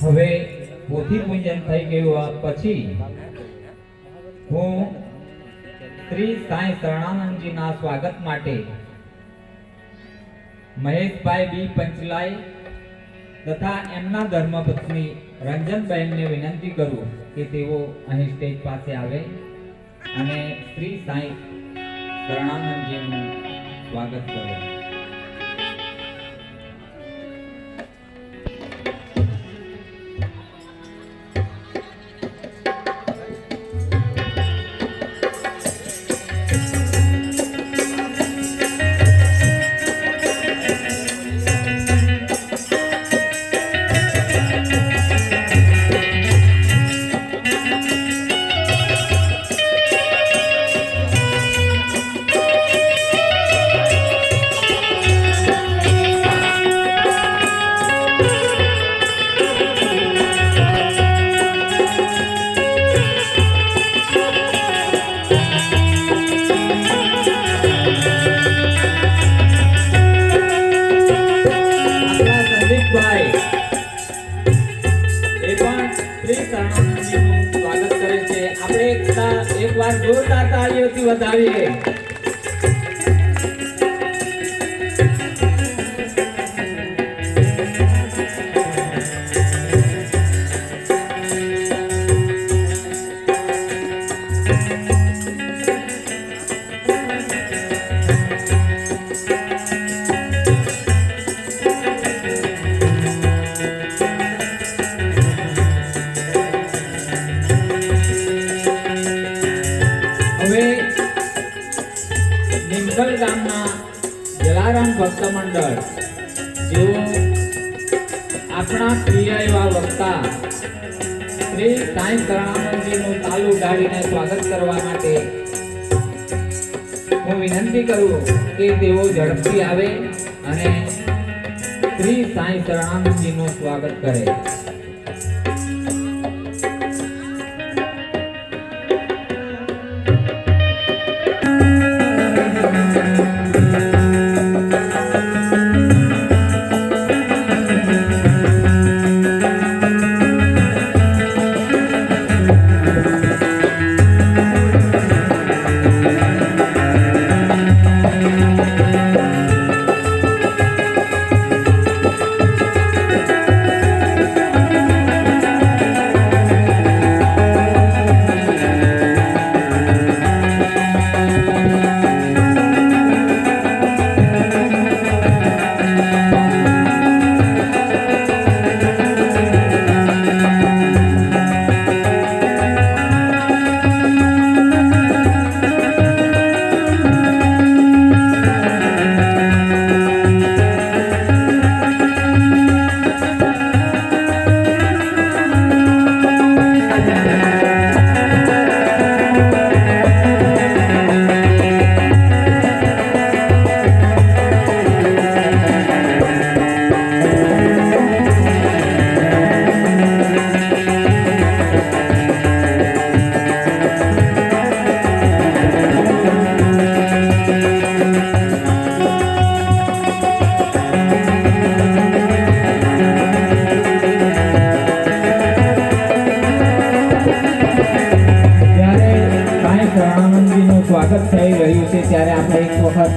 હવે પોથી પૂજન થઈ ગયું પછી હું શ્રી સાંઈ શરણાનંદજીના સ્વાગત માટે મહેશભાઈ બી પંચલાઈ તથા એમના ધર્મપત્ની રંજનબહેનને વિનંતી કરું કે તેઓ અહીં સ્ટેજ પાસે આવે અને શ્રી સાંઈ શરણાનંદજીનું સ્વાગત કરે. તાળીઓથી સાંઈ તાલુ ઢાળીને સ્વાગત કરવા માટે હું વિનંતી કરું કે તેઓ ઝડપથી આવે અને શ્રી સાંઈ શરણાનંદજીનું સ્વાગત કરે.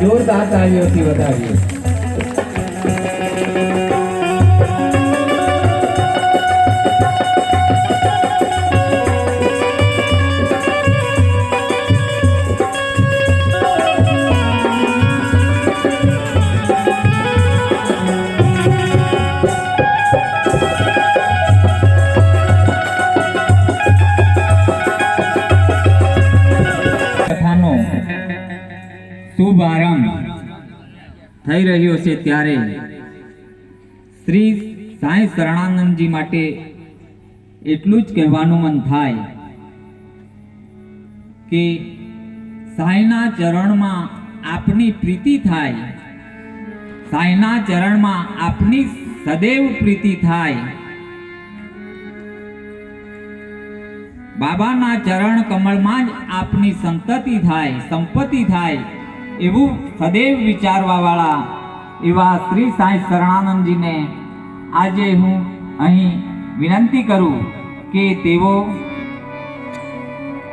જોરદાર તાળીઓથી વધાવીએ થઈ રહ્યો છે ત્યારે શ્રી સાંઈ શરણાનંદજી માટે એટલું જ કહેવાનું મન થાય કે સાંઈના ચરણમાં આપની પ્રીતિ થાય, સાંઈના ચરણમાં આપની સદૈવ પ્રીતિ થાય. બાબાના ચરણ કમળમાં જ આપની સંતતિ થાય, સંપત્તિ થાય. એવું સદૈવ વિચારવા વાળા એવા શ્રી સાંઈ શરણાનંદજીને આજે હું અહીં વિનંતી કરું કે તેઓ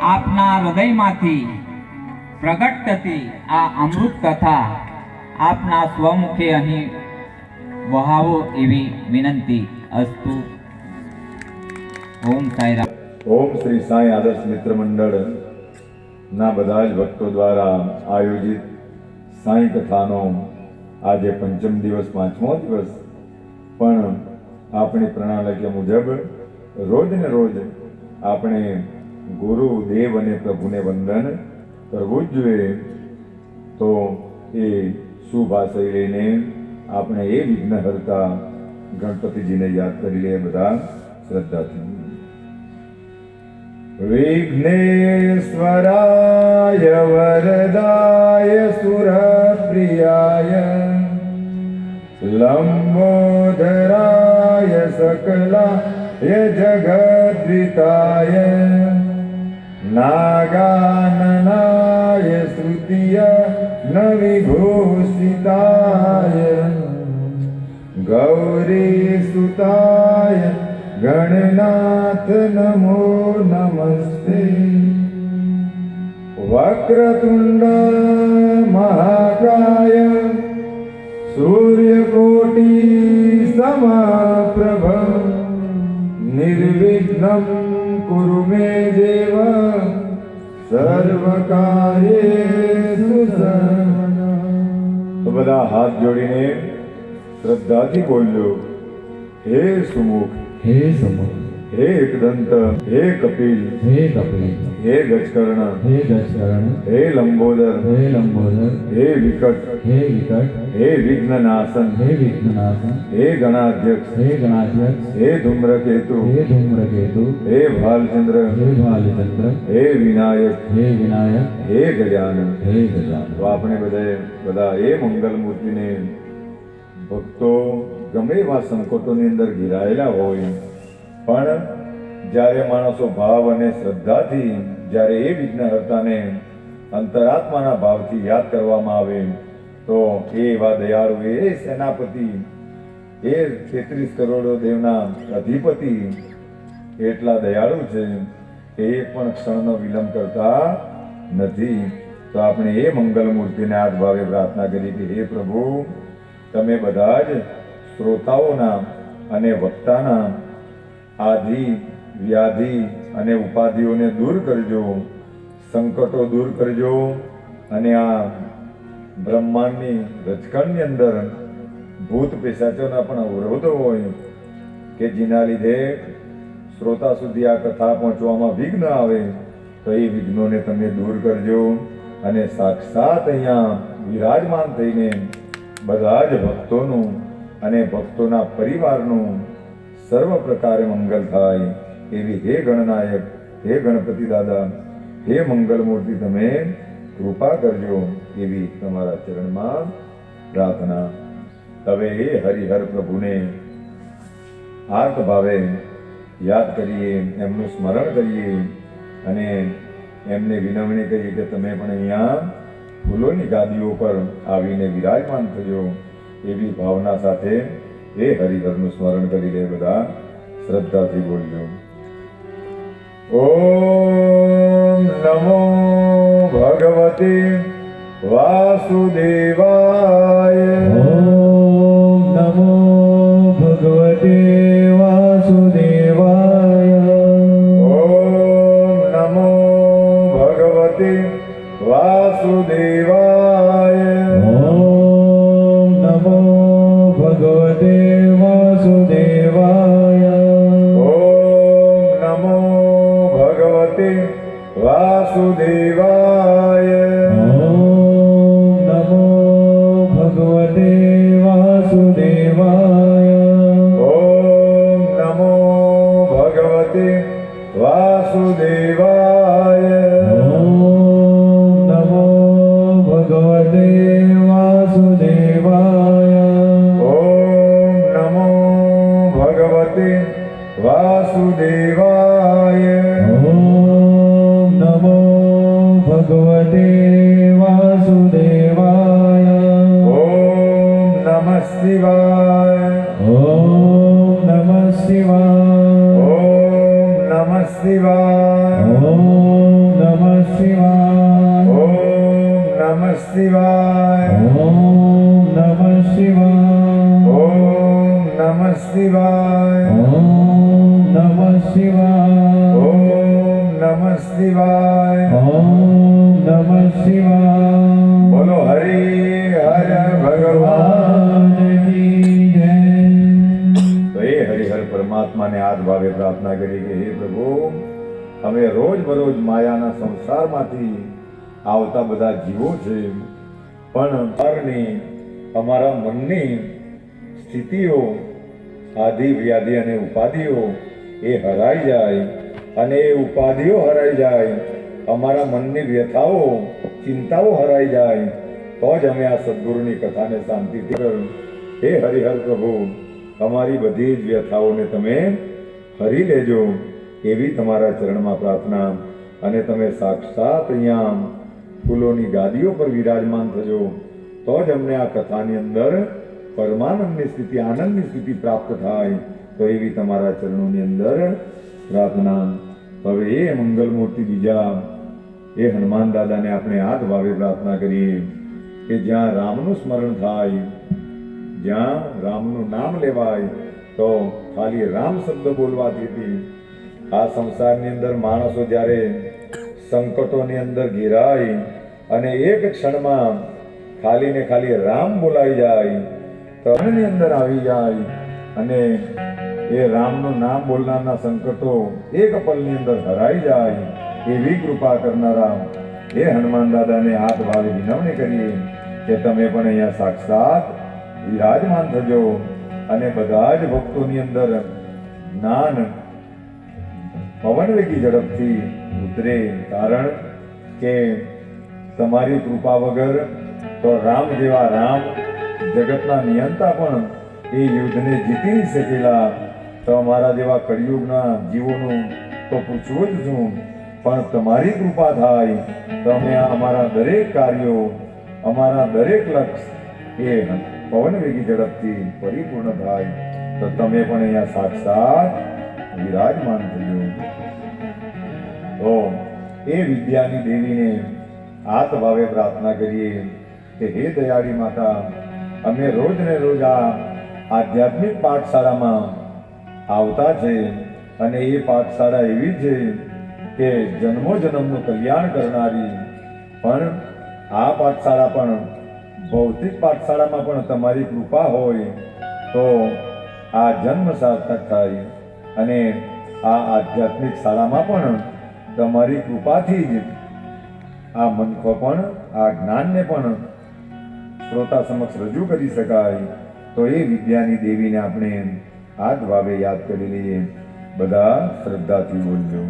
આપના હૃદયમાંથી પ્રગટ થતી આ અમૃત કથા આપના સ્વમુખે અહીં વહાવો એવી વિનંતી અસ્તુ. ઓમ સાંઈ ઓમ શ્રી સાંઈ આદર્શ મિત્ર મંડળ ના બધા જ ભક્તો દ્વારા આયોજિત સાંઈ કથાનો આજે પંચમ દિવસ, પાંચમો દિવસ. પણ આપણી પ્રણાલિકા મુજબ રોજ ને રોજ આપણે ગુરુ, દેવ અને પ્રભુને વંદન કરવું જ જોઈએ. તો એ શુભ આશય લઈને આપણે એ વિઘ્નહર્તા ગણપતિજીને યાદ કરી લઈએ બધા શ્રદ્ધાથી. विघ्नेश्वराय वरदाय सुरप्रियाय लम्बोदराय सकलाय जगद्विताय नागाननाय श्रुतिय न विभूषिताय गौरीसुताय ગણનાથ નમો નમસ્તે. વક્રતુંડ મહાકાય સૂર્યકોટિ સમાપ્રભ. નિર્વિઘ્નમ કુરુ મે દેવ. સર્વકાર્યેષુ તો બધા હાથ જોડીને શ્રદ્ધાથી બોલ્યો, હે સુમુખ હે સમુખ હે એકદંત હે કપિલ હે કપિલ. હે ગજકર્ણ હે ગજકર્ણ. હે લંબોદર હે લંબોદર. હે વિકટ હે વિકટ. હે વિઘ્નનાશન હે વિઘ્નનાશન. હે ગણાધ્યક્ષ હે ગણાધ્યક્ષ. હે ધૂમ્રકેતુ હે ધૂમ્રકેતુ. હે ભાલચંદ્ર હે ભાલચંદ્ર હે વિનાયક હે વિનાયક. હે ગજાનન. હે ગજાનન. તો આપણે બધાએ બધા એ મંગલ મૂર્તિને ગમે એવા સંકટોની અંદર ઘેરાયેલા હોય. પણ જ્યારે માણસો ભાવ અને શ્રદ્ધાથી, જ્યારે એ વિઘ્નહર્તાને અંતરાત્માના ભાવથી યાદ કરવામાં આવે, તો એ એવા દયાળુ, એ સેનાપતિ, એ તેત્રીસ કરોડો દેવના અધિપતિ એટલા દયાળુ છે એક પણ ક્ષણનો વિલંબ કરતા નથી. તો આપણે એ મંગલ મૂર્તિને હાથ ભાવે પ્રાર્થના કરી કે, હે પ્રભુ, તમે બધા જ શ્રોતાઓના અને વક્તાના આધિ, વ્યાધિ અને ઉપાધિઓને દૂર કરજો, સંકટો દૂર કરજો અને આ બ્રહ્માંડની રચકણની અંદર ભૂત પેશાચોના પણ અવરોધો હોય કે જેના લીધે શ્રોતા સુધી આ કથા પહોંચવામાં વિઘ્ન આવે, તો એ વિઘ્નોને તમે દૂર કરજો અને સાક્ષાત અહીંયા વિરાજમાન થઈને બધા જ ભક્તોનું અને ભક્તોના પરિવારનું સર્વ પ્રકારે મંગલ થાય. એવી હે ગણનાયક, હે ગણપતિ દાદા, હે મંગલ મૂર્તિ તમે કૃપા કરજો એવી તમારા ચરણમાં પ્રાર્થના. હવે એ હરિહર પ્રભુને આર્ત ભાવે યાદ કરીએ, એમનું સ્મરણ કરીએ અને એમને વિનવણી કરીએ કે તમે પણ અહીંયા ફૂલોની ગાદીઓ પર આવીને વિરાજમાન થજો. એવી ભાવના સાથે એ હરિહરનું સ્મરણ કરી લે બધા. શ્રદ્ધાથી બોલજો ઓમ નમો ભગવતે વાસુદેવાય. ઓમ નમો ભગવતે વાસુદેવાય. ઓમ નમો ભગવતે વાસુદેવાય. વાસુદેવાય ઓમ નમો ભગવતે વાસુદેવાય ઓમ નમ શિવાય ઓમ નમ શિવાય ઓમ નમ શિવાય ઓમ નમ શિવાય ઓમ નમ શિવાય ઓમ નમ શિવાય ઓમ નમ શિવાય શિવાય ઓમ નમઃ શિવાય ઓમ નમઃ શિવાય બોલો હરિ હર ભગવાન તો એ હરિહર પરમાત્માને આજ ભાવે પ્રાર્થના કરી કે હે પ્રભુ અમે રોજ બરોજ માયાના સંસારમાંથી આવતા બધા જીવો છે પણ અંતરની અમારા મનની સ્થિતિઓ આધિ વ્યાધિ અને ઉપાધિઓ એ હરાઈ જાય અને એ ઉપાધિઓ હરાઈ જાય. અમારા મનની વ્યથાઓ, ચિંતાઓ હરાઈ જાય. તો જ અમે આ સદગુરુની કથાને શાંતિથી કર હે હરિહર પ્રભુ, અમારી બધી જ વ્યથાઓને તમે હરી લેજો. એવી તમારા ચરણમાં પ્રાર્થના અને તમે સાક્ષાત અહીંયા ફૂલોની ગાદીઓ પર વિરાજમાન થજો. તો જ અમને આ કથાની અંદર પરમાનંદની સ્થિતિ, આનંદની સ્થિતિ પ્રાપ્ત થાય. તો એવી તમારા ચરણોની અંદર. પ્રાર્થના, હવે એ મંગલમૂર્તિ બીજા એ હનુમાન દાદાને આપણે હાથ ભાવે પ્રાર્થના કરીએ કે જ્યાં રામનું સ્મરણ થાય, જ્યાં રામનું નામ લેવાય, તો ખાલી રામ શબ્દ બોલવાથી હતી આ સંસારની અંદર માણસો જ્યારે સંકટોની અંદર ઘેરાય અને એક ક્ષણમાં ખાલી ને ખાલી રામ બોલાઈ જાય, તો અંદર આવી જાય અને એ રામનું નામ બોલનારના સંકટો એક પલની અંદર હરાઈ જાય એવી કૃપા કરનારા એ હનુમાન દાદાને હાથ ભાવે વિનવણી કરીએ કે તમે પણ અહીંયા સાક્ષાત વિરાજમાન થજો અને બધા જ ભક્તોની અંદર જ્ઞાન પવન વેગી ઝડપથી ઉતરે. કારણ કે તમારી કૃપા વગર તો રામ જેવા રામ જગતના નિયંતા પણ એ યુદ્ધને જીતી શકેલા તો અમારા જેવા કળિયુગના જીવોનું તો પૂછવું જ છું, પણ તમારી કૃપા થાય, તમે અમારા દરેક કાર્યો, અમારા દરેક લક્ષ એ પવન વેગી ઝડપથી પરિપૂર્ણ થાય. તો તમે પણ અહીંયા સાક્ષાત વિરાજમાન થયો તો એ વિદ્યાની દેવીને હાથ ભાવે પ્રાર્થના કરીએ કે હે દયાળી માતા, અમે રોજ ને રોજ આ આધ્યાત્મિક પાઠશાળામાં આવતા છે અને એ પાઠશાળા એવી છે કે જન્મો જન્મનું કલ્યાણ કરનારી. પણ આ પાઠશાળા પણ ભૌતિક પાઠશાળામાં પણ તમારી કૃપા હોય તો આ જન્મ સાર્થક થાય અને આ આધ્યાત્મિક શાળામાં પણ તમારી કૃપાથી જ આ મનખો પણ, આ જ્ઞાનને પણ શ્રોતા સમક્ષ રજૂ કરી શકાય. તો એ વિદ્યાની દેવીને આપણે આજ ભાવે યાદ કરી લઈએ બધા શ્રદ્ધાથી બોલજો.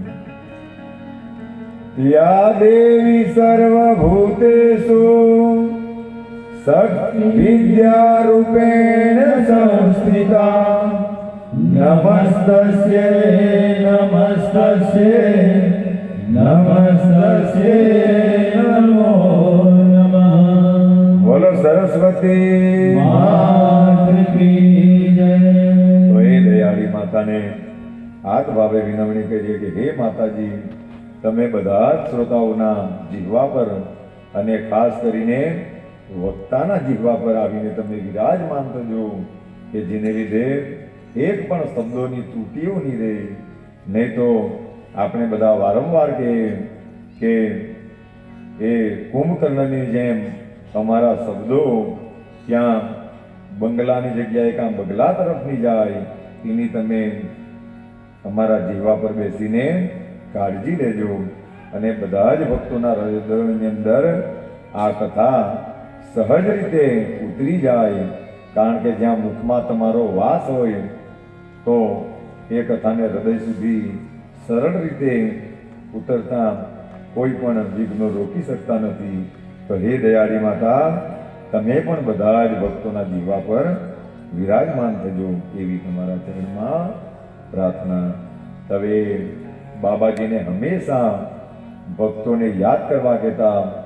યા દેવી સર્વભૂતેષુ શક્તિ વિદ્યા રૂપેણ સંસ્થિતા નમસ્તસ્ય નમસ્તસ્ય નમસ્તસ્ય નમો નમઃ. બોલો સરસ્વતી માત કી જય તો એ દયાળી માતાને હાથ ભાવે વિનવણી કરીએ કે, હે માતાજી, તમે બધા જ શ્રોતાઓના જીવવા પર અને ખાસ કરીને વક્તાના જીવવા પર આવીને તમે વિરાજમાન થજો કે જેને લીધે એક પણ શબ્દોની ત્રુટીઓ નહીં રહે. નહીં તો આપણે બધા વારંવાર કે કે એ કુંભકર્ણની જેમ અમારા શબ્દો ત્યાં બંગલાની જગ્યાએ કાં બગલા તરફની જાય તેની તમે તમારા જીવા પર બેસીને કાળજી લેજો અને બધા જ ભક્તોના હૃદયની અંદર આ કથા સહજ રીતે ઉતરી જાય. કારણ કે જ્યાં મુખમાં તમારો વાસ હોય, તો એ કથાને હૃદય સુધી સરળ રીતે ઉતરતા કોઈ પણ વિઘ્નો રોકી શકતા નથી. તો હે દયાળી માતા, તમે પણ બધા જ ભક્તોના જીવા પર વિરાજમાન થજો એવી તમારા ચરણમાં પ્રાર્થના. તવે બાબાજીને હંમેશા ભક્તોને યાદ કરવા કહેતા